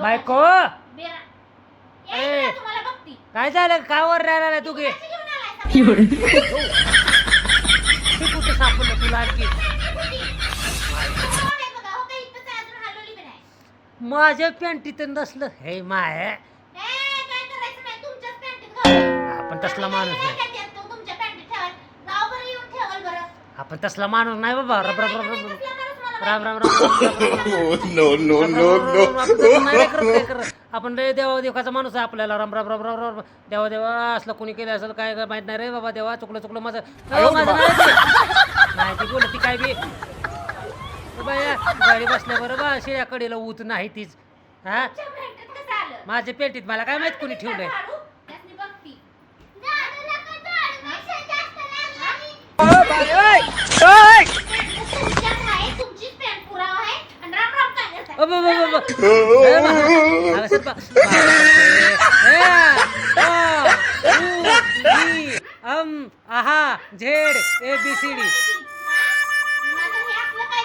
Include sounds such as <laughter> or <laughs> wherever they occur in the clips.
बायको! बेरा ए. ए, तुम्हाला बघती काय झालं? का वर राहिला तू घे कुठं सापडलं तुला आणखी? माझ्या पॅन्टीत नसलं. Hey my. आपण तसला माणूस नाही. आपण तसला माणूस नाही बाबा. रब रब रब रब Ram Ram Ram no, no, no, no. आपण लय देवा देवाचा माणूस आहे आपल्याला राम राम राम राम राम देवा देवा असलं कोणी केलं असेल काय काय माहीत नाही रे बाबा देवा चुकलं चुकलं माझं नाही ते. नाही ती बोलत ती काय बी बाया गाडी बसल्या बरं बा शिळ्या कडेला ऊत नाही तीच हा माझ्या पेटीत मला काय माहीत कोणी ठेवलंय अम आहा Z A B C D माझं हे असलं काय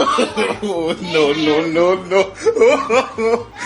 <laughs> Oh no, no, no, no. <laughs>